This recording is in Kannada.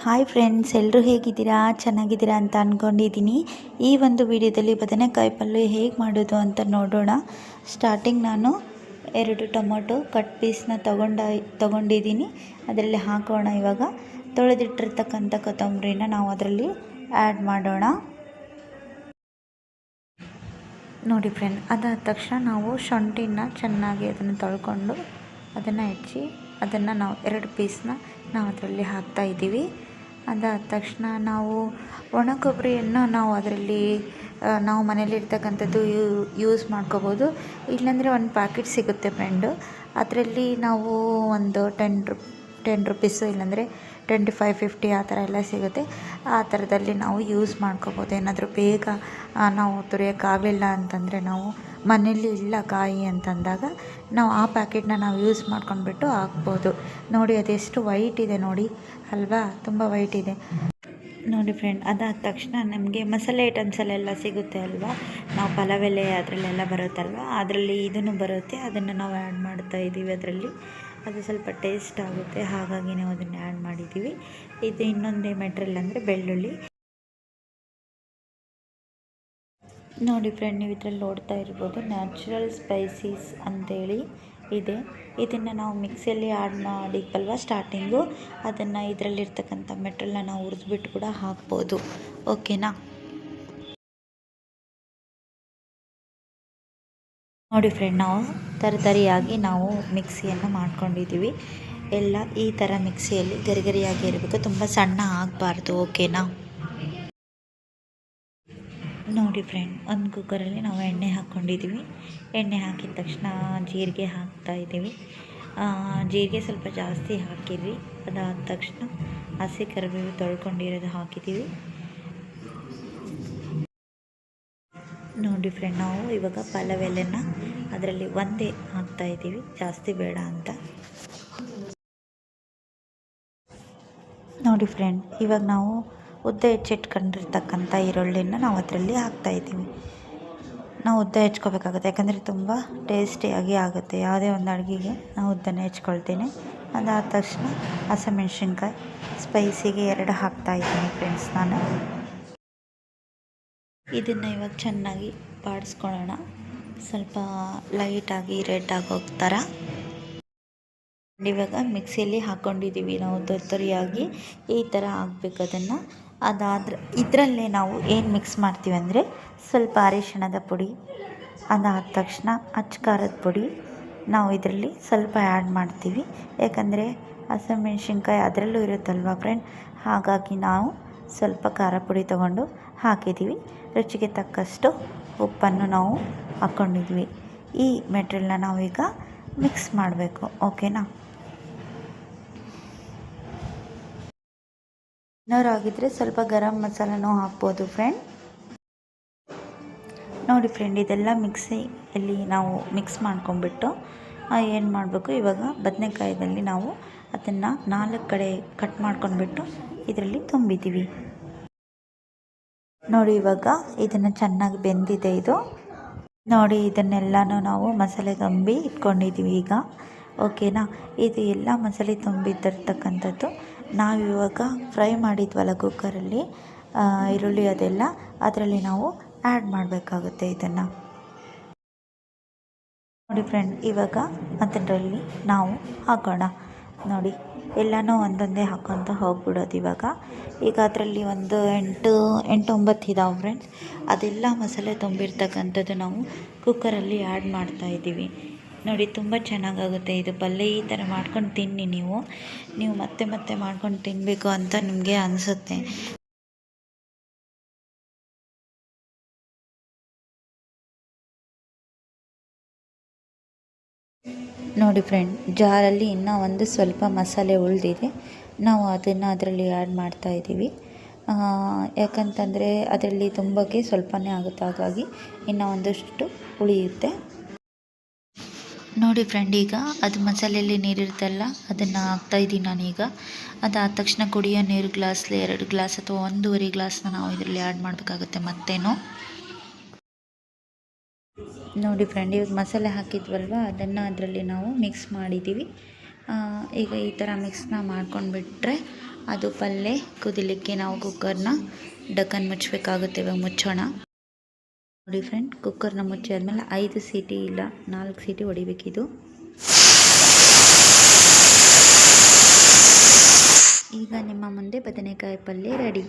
ಹಾಯ್ ಫ್ರೆಂಡ್ಸ್ ಎಲ್ಲರೂ ಹೇಗಿದ್ದೀರಾ? ಚೆನ್ನಾಗಿದ್ದೀರಾ ಅಂತ ಅಂದ್ಕೊಂಡಿದ್ದೀನಿ ಈ ಒಂದು ವಿಡಿಯೋದಲ್ಲಿ ಬದನೆಕಾಯಿ ಪಲ್ಯ ಹೇಗೆ ಮಾಡೋದು ಅಂತ ನೋಡೋಣ. ಸ್ಟಾರ್ಟಿಂಗ್ ನಾನು ಎರಡು ಟೊಮೊಟೊ ಕಟ್ ಪೀಸ್ನ ತಗೊಂಡ, ತಗೊಂಡಿದ್ದೀನಿ. ಅದರಲ್ಲಿ ಹಾಕೋಣ ಇವಾಗ. ತೊಳೆದಿಟ್ಟಿರ್ತಕ್ಕಂಥ ಕೊತ್ತಂಬರಿನ ನಾವು ಅದರಲ್ಲಿ ಆ್ಯಡ್ ಮಾಡೋಣ. ನೋಡಿ ಫ್ರೆಂಡ್ ಅದಾದ ತಕ್ಷಣ ನಾವು ಶುಂಠಿನ ಚೆನ್ನಾಗಿ ಅದನ್ನು ತೊಳ್ಕೊಂಡು ಅದನ್ನು ಹೆಚ್ಚಿ ಅದನ್ನು ನಾವು ಎರಡು ಪೀಸ್ನ ನಾವು ಅದರಲ್ಲಿ ಹಾಕ್ತಾ ಇದ್ದೀವಿ. ಅದಾದ ತಕ್ಷಣ ನಾವು ಒಣ ಕೊಬ್ಬರಿಯನ್ನು ನಾವು ಅದರಲ್ಲಿ ನಾವು ಮನೇಲಿರ್ತಕ್ಕಂಥದ್ದು ಯೂಸ್ ಮಾಡ್ಕೋಬೋದು. ಇಲ್ಲಾಂದರೆ ಒಂದು ಪ್ಯಾಕೆಟ್ ಸಿಗುತ್ತೆ ಫ್ರೆಂಡು ಅದರಲ್ಲಿ ನಾವು ಒಂದು ಟೆನ್ ರು ಟೆನ್ ರುಪೀಸು ಇಲ್ಲಾಂದರೆ ಟ್ವೆಂಟಿ ಫೈವ್ ಫಿಫ್ಟಿ ಆ ಥರ ಎಲ್ಲ ಸಿಗುತ್ತೆ. ಆ ಥರದಲ್ಲಿ ನಾವು ಯೂಸ್ ಮಾಡ್ಕೋಬೋದು. ಏನಾದರೂ ಬೇಗ ನಾವು ತುರಿಯೋಕ್ಕಾಗಲಿಲ್ಲ ಅಂತಂದರೆ ನಾವು ಮನೇಲಿ ಇಲ್ಲ ಕಾಯಿ ಅಂತಂದಾಗ ನಾವು ಆ ಪ್ಯಾಕೆಟ್ನ ನಾವು ಯೂಸ್ ಮಾಡ್ಕೊಂಡ್ಬಿಟ್ಟು ಹಾಕ್ಬೋದು. ನೋಡಿ, ಅದೆಷ್ಟು ವೈಟ್ ಇದೆ ನೋಡಿ. ಅಲ್ವಾ? ತುಂಬ ವೈಟ್ ಇದೆ. ನೋಡಿ ಫ್ರೆಂಡ್ ಅದಾದ ತಕ್ಷಣ ನಮಗೆ ಮಸಾಲೆ ಐಟಮ್ಸಲ್ಲೆಲ್ಲ ಸಿಗುತ್ತೆ ಅಲ್ವಾ? ನಾವು ಪಲಾವ್ ಎಲೆ ಅದರಲ್ಲೆಲ್ಲ ಬರುತ್ತಲ್ವ? ಅದರಲ್ಲಿ ಇದನ್ನು ಬರುತ್ತೆ. ಅದನ್ನು ನಾವು ಆ್ಯಡ್ ಮಾಡ್ತಾ ಇದ್ದೀವಿ ಅದರಲ್ಲಿ. ಅದು ಸ್ವಲ್ಪ ಟೇಸ್ಟ್ ಆಗುತ್ತೆ. ಹಾಗಾಗಿ ನಾವು ಅದನ್ನು ಆ್ಯಡ್ ಮಾಡಿದ್ದೀವಿ. ಇದು ಇನ್ನೊಂದೇ ಮೆಟ್ರಿಯಲ್ ಅಂದರೆ ಬೆಳ್ಳುಳ್ಳಿ. ನೋಡಿ ಫ್ರೆಂಡ್, ನೀವು ಇದರಲ್ಲಿ ನೋಡ್ತಾ ಇರ್ಬೋದು ನ್ಯಾಚುರಲ್ ಸ್ಪೈಸೀಸ್ ಅಂತೇಳಿ ಇದೆ. ಇದನ್ನು ನಾವು ಮಿಕ್ಸಿಯಲ್ಲಿ ಆ್ಯಡ್ ಮಾಡಿದ್ವಲ್ವ ಸ್ಟಾರ್ಟಿಂಗು ಅದನ್ನು ಇದರಲ್ಲಿರ್ತಕ್ಕಂಥ ಮೆಟ್ರಲ್ನ ನಾವು ಹುರಿದ್ಬಿಟ್ಟು ಕೂಡ ಹಾಕ್ಬೋದು. ಓಕೆನಾ ನೋಡಿ ಫ್ರೆಂಡ್, ನಾವು ತರತರಿಯಾಗಿ ನಾವು ಮಿಕ್ಸಿಯನ್ನು ಮಾಡ್ಕೊಂಡಿದ್ದೀವಿ. ಎಲ್ಲ ಈ ಥರ ಮಿಕ್ಸಿಯಲ್ಲಿ ಗರಿಗರಿಯಾಗಿ ಇರಬೇಕು. ತುಂಬ ಸಣ್ಣ ಆಗಬಾರ್ದು. ಓಕೆನಾ ನೋಡಿ ಫ್ರೆಂಡ್ ಒಂದು ಕುಕ್ಕರಲ್ಲಿ ನಾವು ಎಣ್ಣೆ ಹಾಕ್ಕೊಂಡಿದ್ದೀವಿ ಎಣ್ಣೆ ಹಾಕಿದ ತಕ್ಷಣ ಜೀರಿಗೆ ಹಾಕ್ತಾ ಇದ್ದೀವಿ. ಜೀರಿಗೆ ಸ್ವಲ್ಪ ಜಾಸ್ತಿ ಹಾಕಿದ್ವಿ. ಅದಾದ ತಕ್ಷಣ ಹಸಿ ಕರಿಬೇವು ತೊಳ್ಕೊಂಡಿರೋದು ಹಾಕಿದ್ದೀವಿ ನೋಡಿ ಫ್ರೆಂಡ್ ನಾವು ಇವಾಗ ಪಲಾವ್ ಎಲೆನ ಅದರಲ್ಲಿ ಒಂದೇ ಹಾಕ್ತಾ ಇದ್ದೀವಿ. ಜಾಸ್ತಿ ಬೇಡ ಅಂತ. ನೋಡಿ ಫ್ರೆಂಡ್ ಇವಾಗ ನಾವು ಉದ್ದ ಹೆಚ್ಚಿಟ್ಕೊಂಡಿರ್ತಕ್ಕಂಥ ಈರುಳ್ಳಿನ ನಾವು ಅದರಲ್ಲಿ ಹಾಕ್ತಾಯಿದ್ದೀವಿ ನಾವು ಉದ್ದ ಹೆಚ್ಕೋಬೇಕಾಗುತ್ತೆ. ಯಾಕಂದರೆ ತುಂಬ ಟೇಸ್ಟಿಯಾಗಿ ಆಗುತ್ತೆ. ಯಾವುದೇ ಒಂದು ಅಡುಗೆಗೆ ನಾವು ಉದ್ದನೇ ಹೆಚ್ಕೊಳ್ತೀನಿ. ಅದಾದ ತಕ್ಷಣ ಹಸಿಮೆಣ್ಸಿನ್ಕಾಯಿ, ಸ್ಪೈಸಿಗೆ ಎರಡು ಹಾಕ್ತಾಯಿದ್ದೀನಿ ಫ್ರೆಂಡ್ಸ್ ನಾನು. ಇದನ್ನು ಇವಾಗ ಚೆನ್ನಾಗಿ ಬಾಡಿಸ್ಕೊಳ್ಳೋಣ. ಸ್ವಲ್ಪ ಲೈಟಾಗಿ ರೆಡ್ ಆಗೋ ಥರ ಇವಾಗ ಮಿಕ್ಸಿಯಲ್ಲಿ ಹಾಕ್ಕೊಂಡಿದ್ದೀವಿ ನಾವು ತೊರಿಯಾಗಿ ಈ ಥರ ಹಾಕ್ಬೇಕು ಅದನ್ನು. ಅದಾದ್ರೆ ಇದರಲ್ಲೇ ನಾವು ಏನು ಮಿಕ್ಸ್ ಮಾಡ್ತೀವಿ ಅಂದರೆ ಸ್ವಲ್ಪ ಅರಿಶಿಣದ ಪುಡಿ, ಅದಾದ ತಕ್ಷಣ ಅಚ್ಚಕಾರದ ಪುಡಿ ನಾವು ಇದರಲ್ಲಿ ಸ್ವಲ್ಪ ಆ್ಯಡ್ ಮಾಡ್ತೀವಿ. ಯಾಕಂದರೆ ಹಸಿಮೆಣ್ಸಿನ್ಕಾಯಿ ಅದರಲ್ಲೂ ಇರುತ್ತಲ್ವ ಫ್ರೆಂಡ್ ಹಾಗಾಗಿ ನಾವು ಸ್ವಲ್ಪ ಖಾರ ಪುಡಿ ತೊಗೊಂಡು ಹಾಕಿದ್ದೀವಿ ರುಚಿಗೆ ತಕ್ಕಷ್ಟು ಉಪ್ಪನ್ನು ನಾವು ಹಾಕ್ಕೊಂಡಿದ್ವಿ ಈ ಮೆಟ್ರಿಯಲ್ನ ನಾವೀಗ ಮಿಕ್ಸ್ ಮಾಡಬೇಕು ಓಕೆನಾ ಆಗಿದ್ದರೆ ಸ್ವಲ್ಪ ಗರಂ ಮಸಾಲನೂ ಹಾಕ್ಬೋದು ಫ್ರೆಂಡ್ ನೋಡಿ ಫ್ರೆಂಡ್ ಇದೆಲ್ಲ ಮಿಕ್ಸಿಯಲ್ಲಿ ನಾವು ಮಿಕ್ಸ್ ಮಾಡ್ಕೊಂಬಿಟ್ಟು ಏನು ಮಾಡಬೇಕು? ಇವಾಗ ಬದನೆಕಾಯಿದಲ್ಲಿ ನಾವು ಅದನ್ನು ನಾಲ್ಕು ಕಡೆ ಕಟ್ ಮಾಡ್ಕೊಂಡ್ಬಿಟ್ಟು ಇದರಲ್ಲಿ ತುಂಬಿದ್ದೀವಿ. ನೋಡಿ ಇವಾಗ ಇದನ್ನು ಚೆನ್ನಾಗಿ ಬೆಂದಿದೆ ಇದು. ನೋಡಿ ಇದನ್ನೆಲ್ಲನೂ ನಾವು ಮಸಾಲೆ ತುಂಬಿ ಇಟ್ಕೊಂಡಿದ್ದೀವಿ ಈಗ. ಓಕೆನಾ? ಇದು ಎಲ್ಲ ಮಸಾಲೆ ತುಂಬಿದ್ದಿರ್ತಕ್ಕಂಥದ್ದು ನಾವಿವಾಗ ಫ್ರೈ ಮಾಡಿದ್ವಲ್ಲ ಕುಕ್ಕರಲ್ಲಿ ಈರುಳ್ಳಿ ಅದೆಲ್ಲ, ಅದರಲ್ಲಿ ನಾವು ಆ್ಯಡ್ ಮಾಡಬೇಕಾಗುತ್ತೆ ಇದನ್ನು. ನೋಡಿ ಫ್ರೆಂಡ್ ಇವಾಗ ಅದರಲ್ಲಿ ನಾವು ಹಾಕೋಣ. ನೋಡಿ, ಎಲ್ಲನೂ ಒಂದೊಂದೇ ಹಾಕ್ಕೊತ ಹೋಗ್ಬಿಡೋದು ಇವಾಗ. ಈಗ ಅದರಲ್ಲಿ ಒಂದು ಎಂಟು ಎಂಟು ಒಂಬತ್ತು ಇದಾವೆ ಫ್ರೆಂಡ್ಸ್ ಅದೆಲ್ಲ ಮಸಾಲೆ ತುಂಬಿರ್ತಕ್ಕಂಥದ್ದು ನಾವು ಕುಕ್ಕರಲ್ಲಿ ಆ್ಯಡ್ ಮಾಡ್ತಾಯಿದ್ದೀವಿ ನೋಡಿ, ತುಂಬ ಚೆನ್ನಾಗಾಗುತ್ತೆ. ಇದು ಪಲ್ಯ ಈ ಥರ ಮಾಡ್ಕೊಂಡು ತಿನ್ನಿ ನೀವು. ನೀವು ಮತ್ತೆ ಮತ್ತೆ ಮಾಡ್ಕೊಂಡು ತಿನ್ನಬೇಕು ಅಂತ ನಿಮಗೆ ಅನಿಸುತ್ತೆ. ನೋಡಿ ಫ್ರೆಂಡ್ ಜಾರಲ್ಲಿ ಇನ್ನೂ ಒಂದು ಸ್ವಲ್ಪ ಮಸಾಲೆ ಉಳಿದಿದೆ. ನಾವು ಅದನ್ನು ಅದರಲ್ಲಿ ಆ್ಯಡ್ ಮಾಡ್ತಾ ಇದ್ದೀವಿ. ಯಾಕಂತಂದರೆ ಅದರಲ್ಲಿ ತುಂಬಕ್ಕೆ ಸ್ವಲ್ಪನೇ ಆಗುತ್ತೆ. ಹಾಗಾಗಿ ಇನ್ನೂ ಒಂದಷ್ಟು ಉಳಿಯುತ್ತೆ. ನೋಡಿ ಫ್ರೆಂಡ್ ಈಗ ಅದು ಮಸಾಲೆಯಲ್ಲಿ ನೀರಿರುತ್ತಲ್ಲ ಅದನ್ನು ಹಾಕ್ತಾಯಿದ್ದೀನಿ ನಾನೀಗ ಅದಾದ ತಕ್ಷಣ ಕುಡಿಯೋ ನೀರು ಗ್ಲಾಸ್ಲಿ ಎರಡು ಗ್ಲಾಸ್ ಅಥವಾ ಒಂದೂವರೆ ಗ್ಲಾಸ್ನ ನಾವು ಇದರಲ್ಲಿ ಆ್ಯಡ್ ಮಾಡಬೇಕಾಗುತ್ತೆ ಮತ್ತೇನು. ನೋಡಿ ಫ್ರೆಂಡ್ ಇವಾಗ ಮಸಾಲೆ ಹಾಕಿದ್ವಲ್ವ, ಅದನ್ನು ಅದರಲ್ಲಿ ನಾವು ಮಿಕ್ಸ್ ಮಾಡಿದ್ದೀವಿ ಈಗ ಈ ಥರ ಮಿಕ್ಸ್ನ ಮಾಡ್ಕೊಂಡ್ಬಿಟ್ರೆ ಅದು ಪಲ್ಯ ಕುದಿಲಿಕ್ಕೆ ನಾವು ಕುಕ್ಕರ್ನ ಡಕ್ಕನ್ ಮುಚ್ಚಬೇಕಾಗುತ್ತೆ, ಇವಾಗ ಮುಚ್ಚೋಣ. ನೋಡಿ ಫ್ರೆಂಡ್ ಕುಕ್ಕರ್ನ ಮುಚ್ಚಿ ಆದಮೇಲೆ ಐದು ಸೀಟಿ ಇಲ್ಲ, ನಾಲ್ಕು ಸೀಟಿ ಹೊಡಿಬೇಕಿದು. ಈಗ ನಿಮ್ಮ ಮುಂದೆ ಬದನೆಕಾಯಿ ಪಲ್ಯ ರೆಡಿ